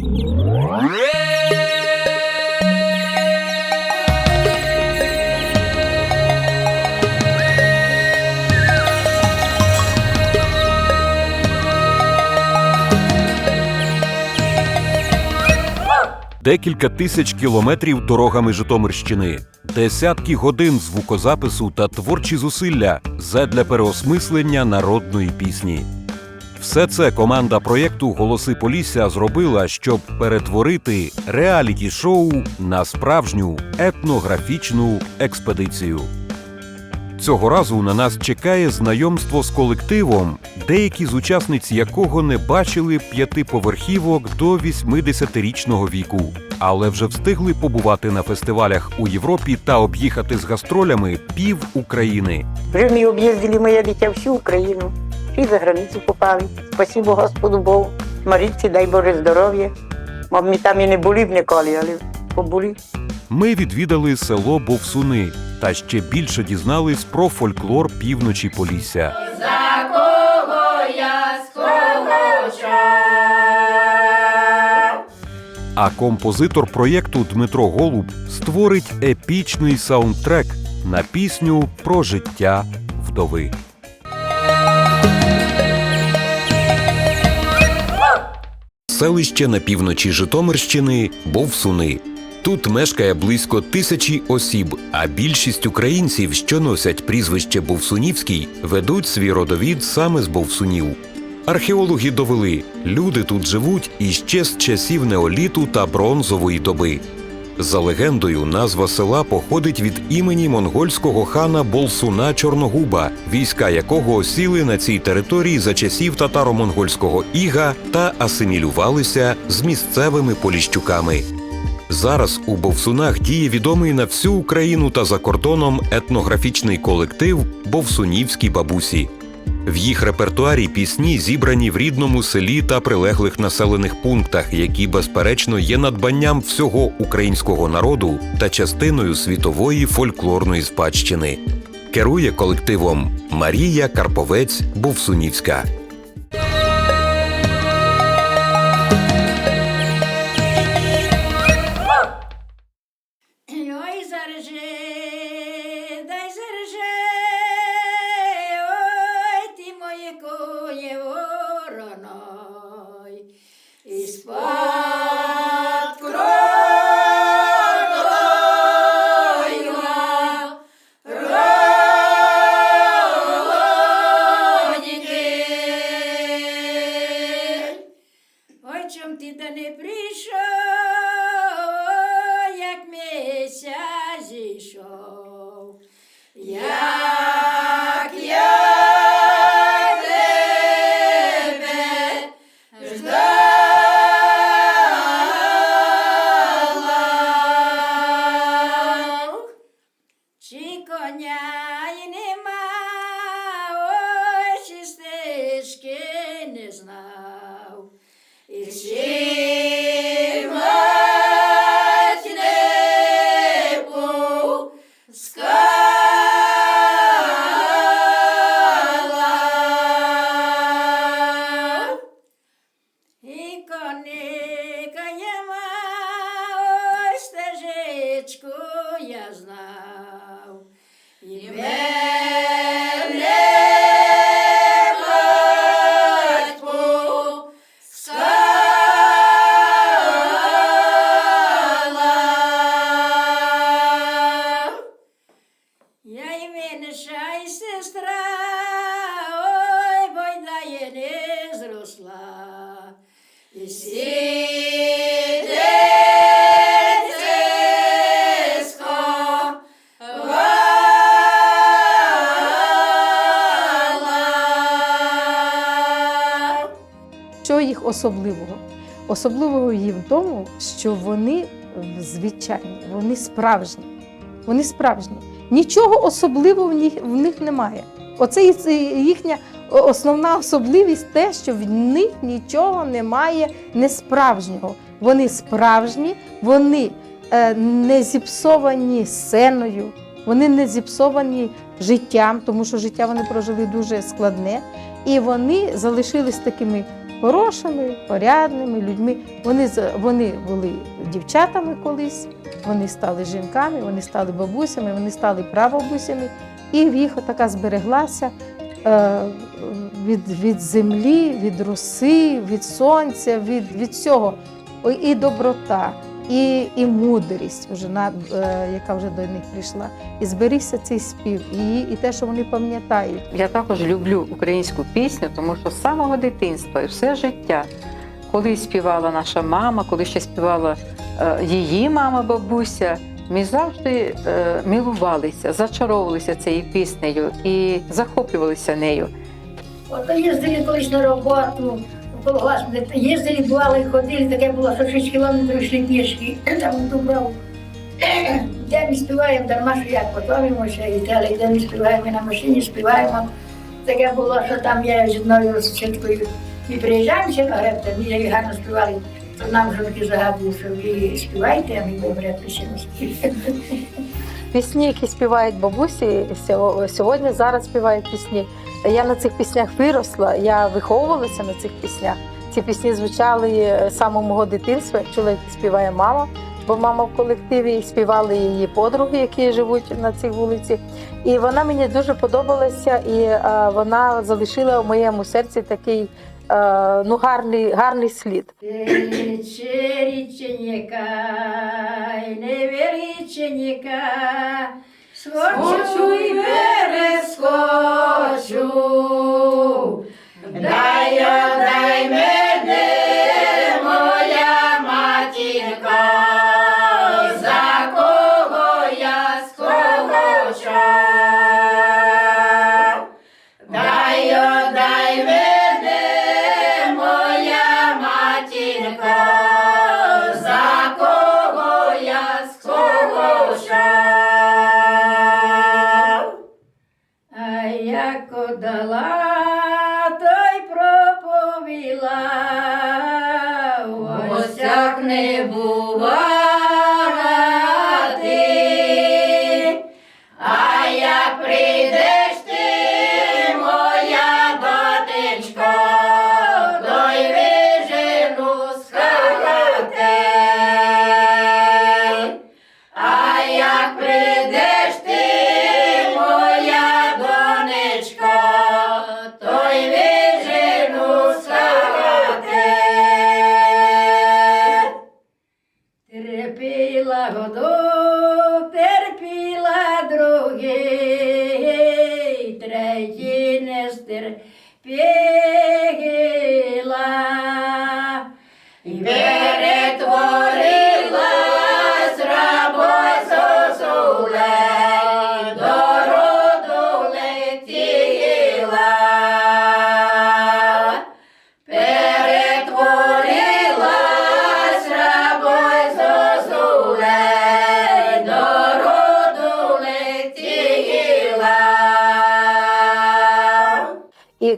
Декілька тисяч кілометрів дорогами Житомирщини, десятки годин звукозапису та творчі зусилля задля переосмислення народної пісні. Все це команда проєкту Голоси Полісся зробила, щоб перетворити реаліті-шоу на справжню етнографічну експедицію. Цього разу на нас чекає знайомство з колективом, деякі з учасниць якого не бачили п'ятиповерхівок до 80-річного віку, але вже встигли побувати на фестивалях у Європі та об'їхати з гастролями пів України. Вже ми об'їздили моє дитя всю Україну. І за границю попали. Спасибо Господу Богу. Марійці, дай Боже здоров'я. Ми там і не були б ніколи, але побули. Ми відвідали село Бовсуни та ще більше дізнались про фольклор півночі Полісся. За кого я А композитор проєкту Дмитро Голуб створить епічний саундтрек на пісню про життя вдови. Селище на півночі Житомирщини Бовсуни. Тут мешкає близько тисячі осіб, а більшість українців, що носять прізвище Бовсунівський, ведуть свій родовід саме з Бовсунів. Археологи довели, люди тут живуть іще з часів неоліту та бронзової доби. За легендою, назва села походить від імені монгольського хана Болсуна Чорногуба, війська якого осіли на цій території за часів татаро-монгольського іга та асимілювалися з місцевими поліщуками. Зараз у Бовсунах діє відомий на всю Україну та за кордоном етнографічний колектив Бовсунівські бабусі. В їх репертуарі пісні зібрані в рідному селі та прилеглих населених пунктах, які, безперечно, є надбанням всього українського народу та частиною світової фольклорної спадщини. Керує колективом Марія Карповець Бовсунівська. Що їх особливого? Особливого їм в тому, що вони е, звичайні, вони справжні. Вони справжні. Нічого особливого в них, в них немає. Оце їхня основна особливість те, що в них нічого немає несправжнього. Вони справжні, вони е, не зіпсовані сценою, вони не зіпсовані життям, тому що життя вони прожили дуже складне, і вони залишились такими хорошими, порядними людьми. Вони, вони були дівчатами колись, вони стали жінками, вони стали бабусями, вони стали прабабусями, і їх така збереглася е, від, від землі, від роси, від сонця, від, від всього. І доброта, і, і мудрість, вже, на, е, яка вже до них прийшла. І зберігся цей спів, і, і те, що вони пам'ятають. Я також люблю українську пісню, тому що з самого дитинства і все життя, коли співала наша мама, коли ще співала е, її мама, бабуся, ми завжди е, милувалися, зачаровувалися цією піснею і захоплювалися нею. Ото їздили колись на роботу, їздили, бували, ходили, таке було, що 6 кілометрів йшли пішки, там у Дуброву. Де ми співаємо, дарма, що як готуємося, і далі, де ми співаємо, ми на машині співаємо. Таке було, що там я з одною розчинкою. Ми приїжджаємо ще на гребта, ми гарно співали, то нам жінки загадують, що ви співаєте, а ми пісень співати. Пісні, які співають бабусі, сьогодні зараз співають пісні. Я на цих піснях виросла, я виховувалася на цих піснях. Ці пісні звучали е, з самого мого дитинства, я чула, як співає мама, бо мама в колективі і співали її подруги, які живуть на цій вулиці. І вона мені дуже подобалася, і е, вона залишила в моєму серці такий е, ну, гарний, гарний слід. Скочу і перескочу. Дай, дай мене, стерпіла.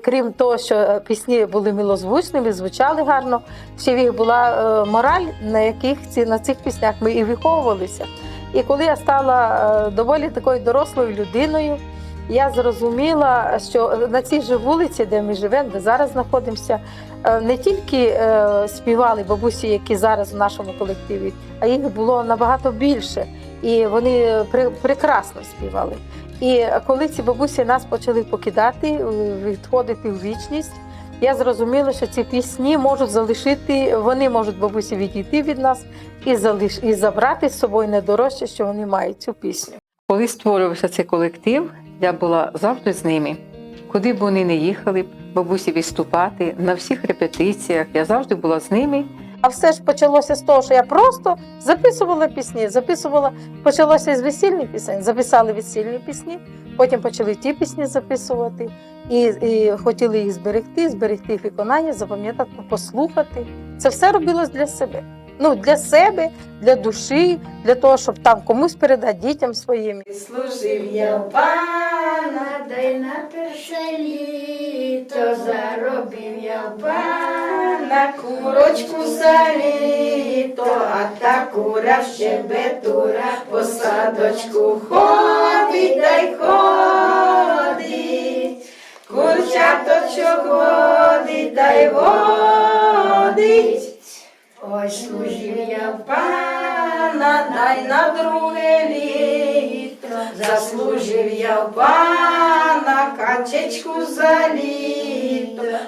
Крім того, що е, пісні були милозвучними, звучали гарно, ще в їх була е, мораль, на яких ці на цих піснях ми і виховувалися. І коли я стала е, доволі такою дорослою людиною, я зрозуміла, що на цій же вулиці, де ми живемо, де зараз знаходимося, не тільки співали бабусі, які зараз в нашому колективі, а їх було набагато більше. І вони пре- прекрасно співали. І коли ці бабусі нас почали покидати, е, відходити в вічність, я зрозуміла, що ці пісні можуть залишити, вони можуть бабусі відійти від нас і залиш і забрати з собою найдорожче, що вони мають цю пісню. Коли створювався цей колектив, я була завжди з ними. Куди б вони не їхали, бабусі виступати, на всіх репетиціях, я завжди була з ними. А все ж почалося з того, що я просто записувала пісні, записувала, почалося з весільних пісень, записали весільні пісні, потім почали ті пісні записувати і, і хотіли їх зберегти, зберегти їх виконання, запам'ятати, послухати. Це все робилось для себе. Ну, для себе, для душі, для того, щоб там комусь передати дітям своїм. Служив я пана, дай на перше літо, заробив я в курочку за а та кура щебетура по садочку ходить, дай ходить. Курчаточок водить та й водить. Ой, служив я в пана, дай на друге літо. Заслужив я в пана качечку за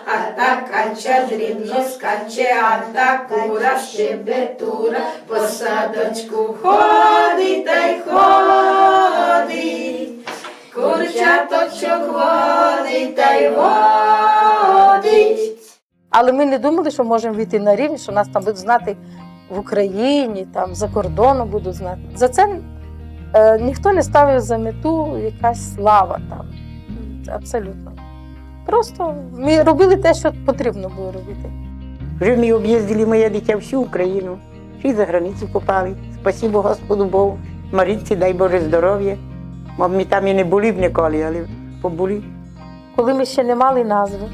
а та кача дрібно скаче, а та кура щебетура, по садочку ходить та й ходить. Курчаточок водить та й водить. Але ми не думали, що можемо війти на рівень, що нас там будуть знати в Україні, там за кордоном будуть знати. За це е, ніхто не ставив за мету якась слава там. Абсолютно. Просто ми робили те, що потрібно було робити. Вже ми об'їздили моє дитя всю Україну. Ще й за границю попали. Спасибо Господу Богу. Марітці, дай Боже здоров'я. Мов ми там і не були б ніколи, але побули. коли ми ще не мали назви.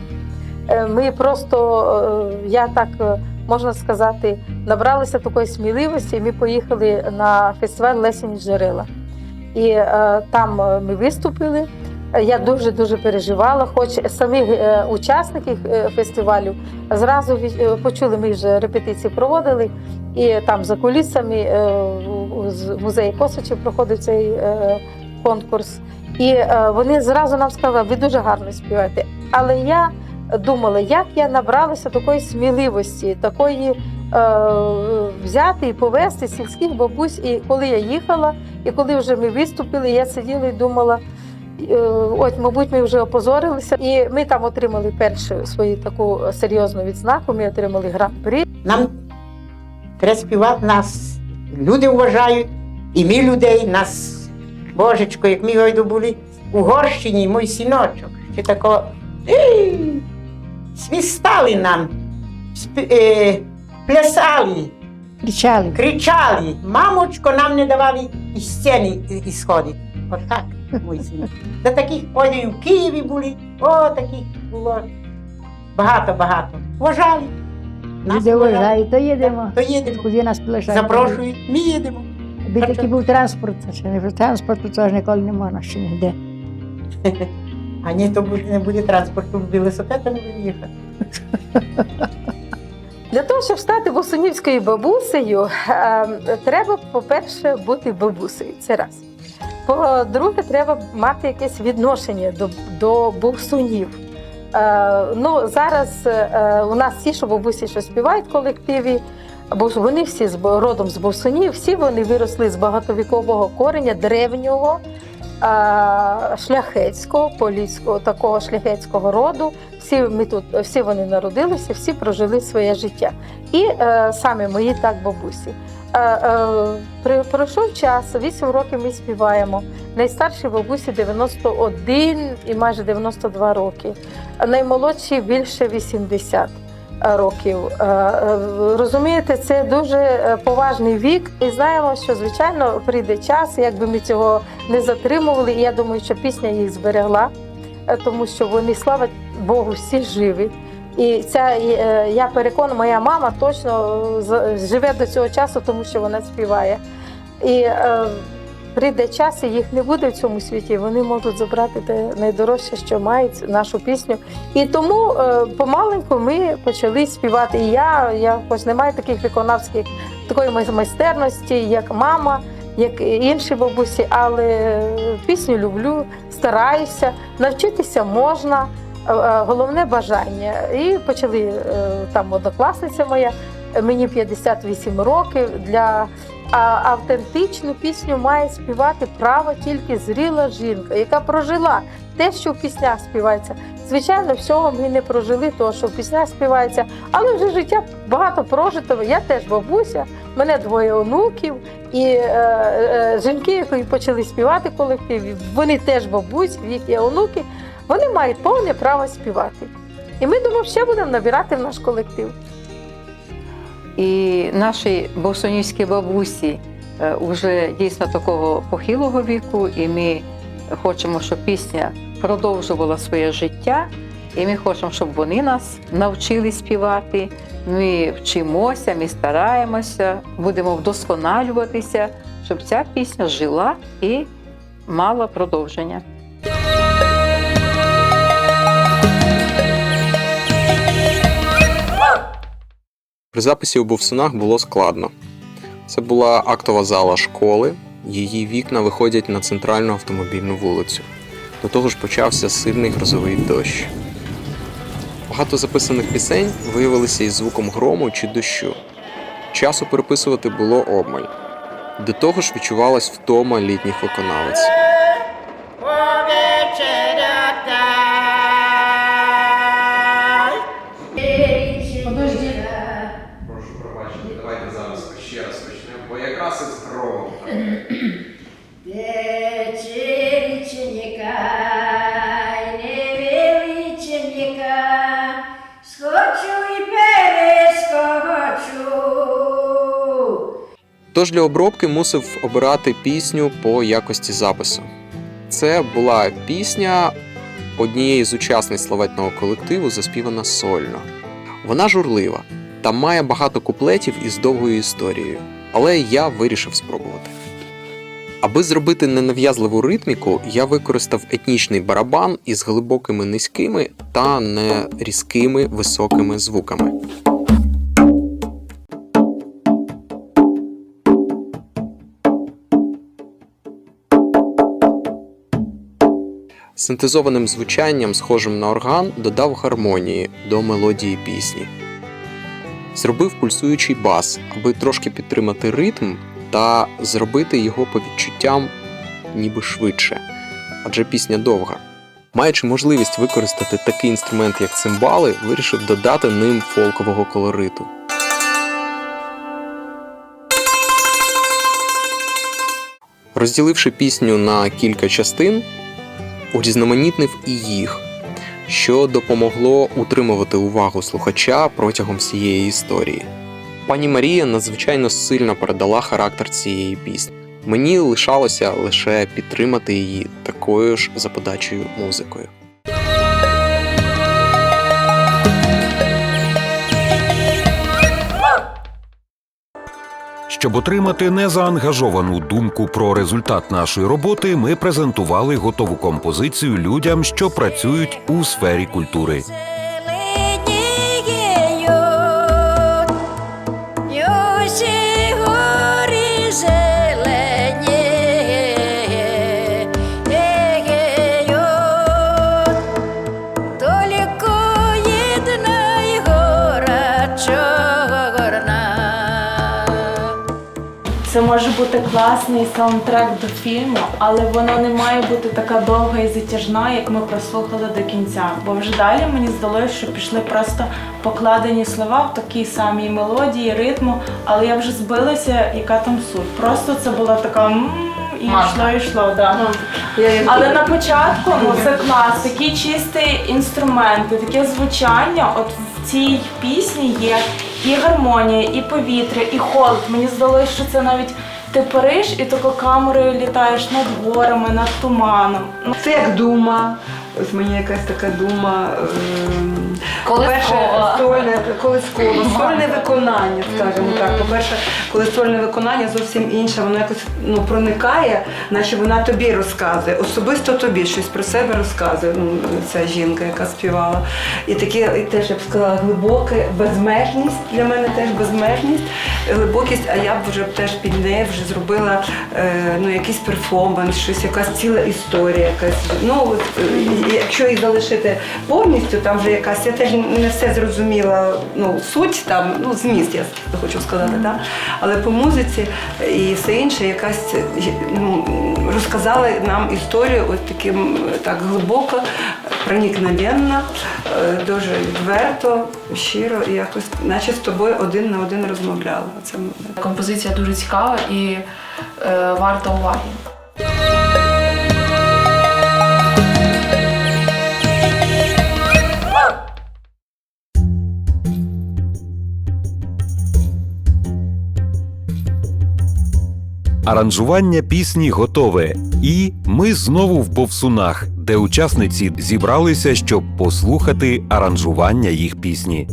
Е, Ми просто, е, я так е, можна сказати, набралися такої сміливості, і ми поїхали на фестиваль Лесені Джерела. І там ми виступили. Я дуже дуже переживала, хоч самі е, учасники е, фестивалю зразу е, почули, ми вже репетиції проводили, і там за кулісами з музею Косачі проходив цей конкурс. І вони зразу нам сказали, ви дуже гарно співаєте. Але я думала, як я набралася такої сміливості, такої взяти і повести сільських бабусь. І коли я їхала, і коли вже ми виступили, я сиділа і думала. Е, От, мабуть, ми вже опозорилися, і ми там отримали першу свою таку серйозну відзнаку. Ми отримали гран-прі. Нам треба співати, нас люди вважають, і ми людей, нас, Божечко, як ми гойду були у Горщині, мій синочок, ще тако «Ей!» свистали нам, спі- е, плясали, Кричали. кричали. Мамочко, нам не давали із сцени і- ісходити. Отак, мій синочок. До таких пойде і в Києві були, о, таких було багато-багато. Вважали. Люди вважають, то їдемо. То їдемо. Куди нас приглашають. Запрошують, ми їдемо. Аби такий був транспорт, ще не транспорту, то ж ніколи не можна ще ніде. А ні, то буде, не буде транспорту, велосипедом будемо їхати. Для того, щоб стати босунівською бабусею, е, треба, по-перше, бути бабусею. Це раз. По-друге, треба мати якесь відношення до, до босунів. Е, ну, зараз е, у нас всі, що бабусі, що співають в колективі, бо вони всі з родом з босунів, всі вони виросли з багатовікового кореня, древнього, е, шляхетського, поліського, такого шляхетського роду. Всі ми тут, всі вони народилися, всі прожили своє життя. І е, саме мої так бабусі. Е, е, пройшов час, 8 років ми співаємо. Найстаршій бабусі 91 і майже 92 роки. Наймолодшій більше 80 років. Е, Розумієте, це дуже поважний вік. І знаємо, що звичайно прийде час, якби ми цього не затримували. І я думаю, що пісня їх зберегла, тому що вони, слава Богу, всі живі. І ця е, я переконана, моя мама точно е, живе до цього часу, тому що вона співає. І е, прийде час, і їх не буде в цьому світі. Вони можуть забрати те найдорожче, що мають нашу пісню. І тому е, помаленьку ми почали співати. І я, я хоч не маю таких виконавських такої май- майстерності, як мама. Як інші бабусі, але пісню люблю, стараюся, навчитися можна. Е, е, головне бажання. І почали е, там однокласниця моя, мені 58 років. Для автентичну пісню має співати право тільки зріла жінка, яка прожила те, що в піснях співається. Звичайно, всього ми не прожили, того, що в піснях співається, але вже життя багато прожитого. Я теж бабуся, мене двоє онуків, і е, е, жінки, які почали співати в колективі, вони теж бабусі, їх є онуки. Вони мають повне право співати. І ми думаємо, ще будемо набирати в наш колектив. І наші босонівські бабусі вже дійсно такого похилого віку, і ми хочемо, щоб пісня продовжувала своє життя, і ми хочемо, щоб вони нас навчили співати. Ми вчимося, ми стараємося, будемо вдосконалюватися, щоб ця пісня жила і мала продовження. При записі у Бовсунах було складно. Це була актова зала школи, її вікна виходять на центральну автомобільну вулицю. До того ж почався сильний грозовий дощ. Багато записаних пісень виявилися із звуком грому чи дощу. Часу переписувати було обмаль. До того ж відчувалась втома літніх виконавець. Тож для обробки мусив обирати пісню по якості запису. Це була пісня однієї з учасниць славетного колективу, заспівана сольно. Вона журлива та має багато куплетів із довгою історією, але я вирішив спробувати. Аби зробити ненав'язливу ритміку, я використав етнічний барабан із глибокими низькими та нерізкими високими звуками. Синтезованим звучанням, схожим на орган, додав гармонії до мелодії пісні. Зробив пульсуючий бас, аби трошки підтримати ритм та зробити його по відчуттям ніби швидше, адже пісня довга. Маючи можливість використати такий інструмент, як цимбали, вирішив додати ним фолкового колориту. Розділивши пісню на кілька частин, урізноманітнив і їх, що допомогло утримувати увагу слухача протягом всієї історії. Пані Марія надзвичайно сильно передала характер цієї пісні. Мені лишалося лише підтримати її такою ж за подачею музикою. Щоб отримати незаангажовану думку про результат нашої роботи, ми презентували готову композицію людям, що працюють у сфері культури. Може бути класний саундтрек до фільму, але воно не має бути така довга і затяжна, як ми прослухали до кінця. Бо вже далі мені здалося, що пішли просто покладені слова в такій самій мелодії, ритму, але я вже збилася, яка там суть. Просто це була така м і йшло, йшло. Да. Але на початку ну це клас, такий чистий інструмент, таке звучання. От цій пісні є і гармонія, і повітря, і холод. Мені здалося, що це навіть ти париш і тако камерою літаєш над горами, над туманом. Це як дума. Ось мені якась така дума. ем, По-перше, сольне, колисково, сольне виконання, скажімо так. По-перше, коли сольне виконання зовсім інше, воно якось ну, проникає, наче вона тобі розказує, особисто тобі щось про себе розказує. Ну, ця жінка, яка співала. І таке, і теж я б сказала, глибоке, безмежність для мене теж безмежність, глибокість, а я б вже теж під нею вже зробила е, ну, якийсь перформанс, щось, якась ціла історія. Якась, ну, от, якщо їх залишити повністю, там вже якась, я теж не все зрозуміла, ну, суть там, ну, зміст, я хочу сказати, да? але по музиці і все інше, якась ну, розказали нам історію от таким так глибоко, проникновенно, е, дуже відверто, щиро, і якось, наче з тобою один на один розмовляла. Це Композиція дуже цікава і е, варта уваги. Аранжування пісні готове, і ми знову в Бовсунах, де учасниці зібралися, щоб послухати аранжування їх пісні.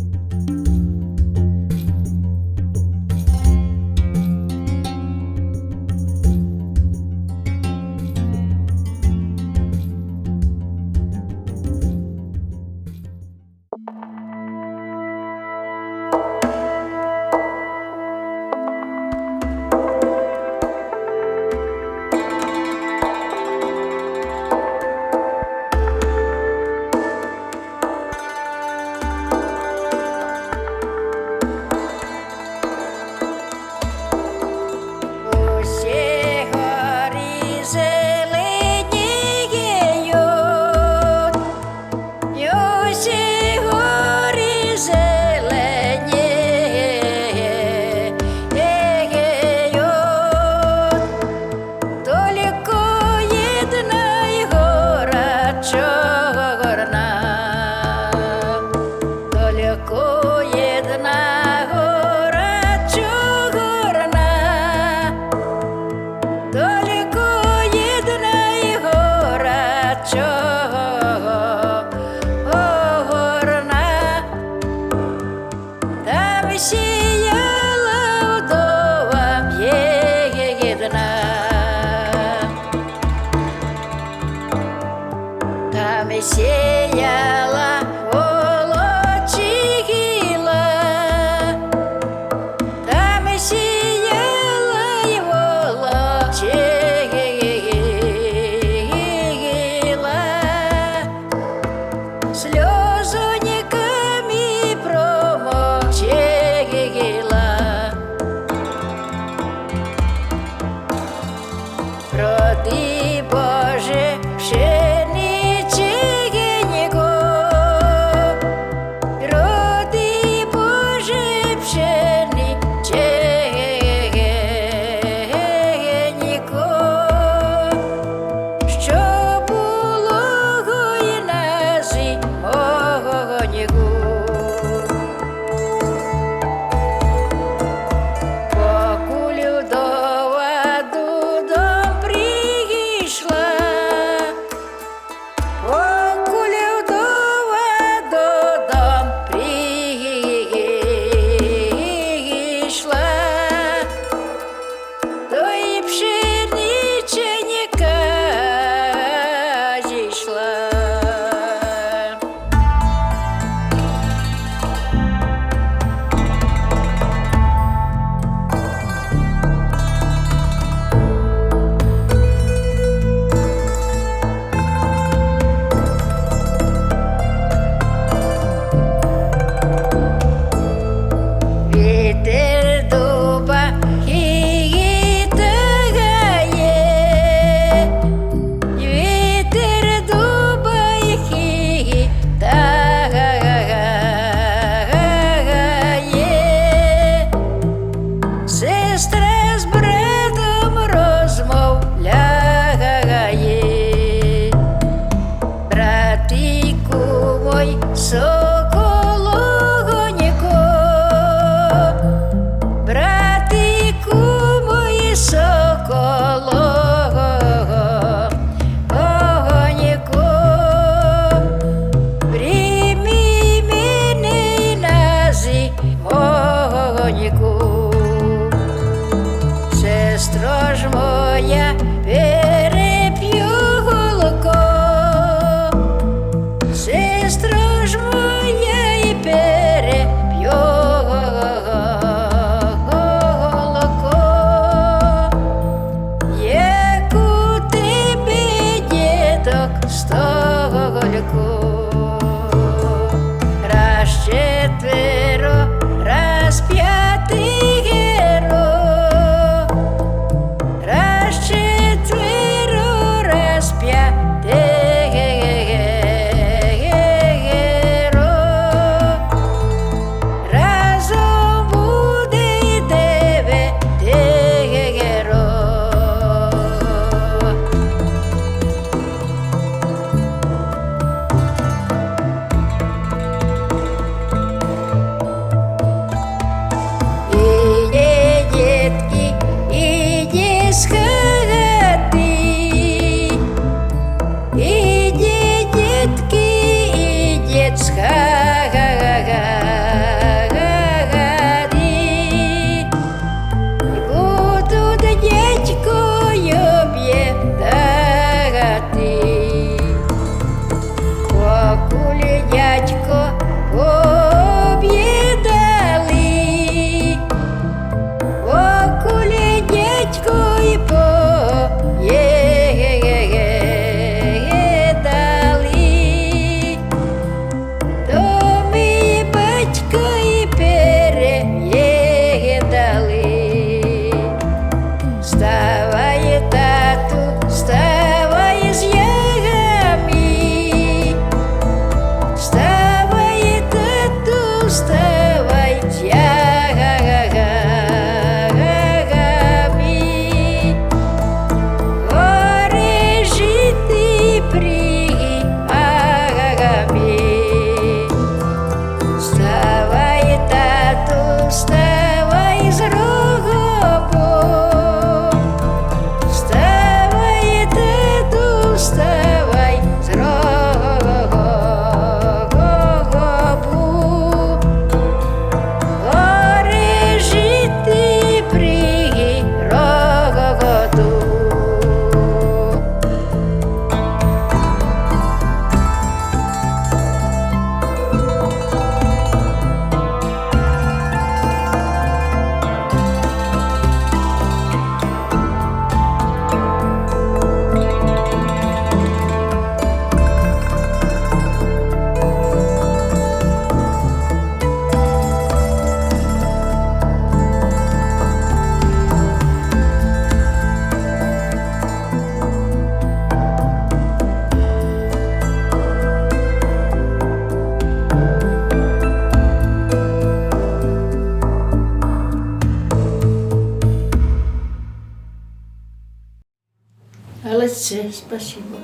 Там сеяла спасибо.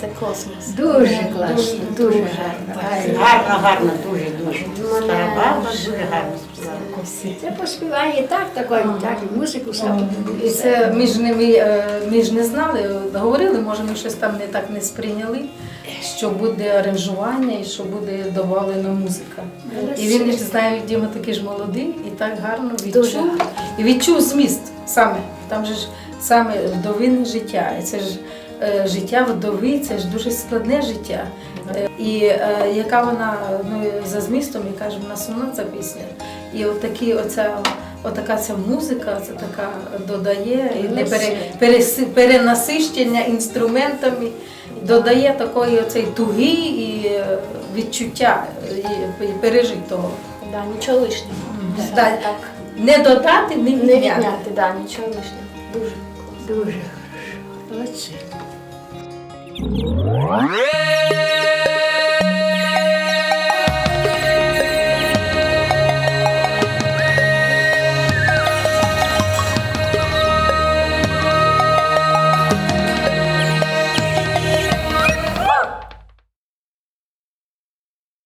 Це космос. Дуже класно, дуже гарно. Гарно, гарно, дуже, дуже. Стара баба дуже гарно співала. Це поспіває так, такої, так, і музику саме. І це між ними е, ми ж не знали, говорили, може ми щось там не так не сприйняли, що буде аранжування і що буде додавлена музика. І він ж знає, Діма такий ж молодий і так гарно Дуже відчув. гарно. І відчув зміст саме. Там же ж саме вдовине життя. І це ж життя вдови, це ж дуже складне життя. Е, І е, яка вона ну, за змістом, яка ж вона сумна ця пісня. І от такі оця, отака ця музика, це така додає і не пере, переси- перенасищення інструментами, додає такої оцей туги і е, відчуття і, і пережитого. Да, нічого лишнього. Да, Так. Не додати, не Не відняти. відняти, да, нічого лишнього. Дуже. Дуже хорошо. Молодці. Yeah!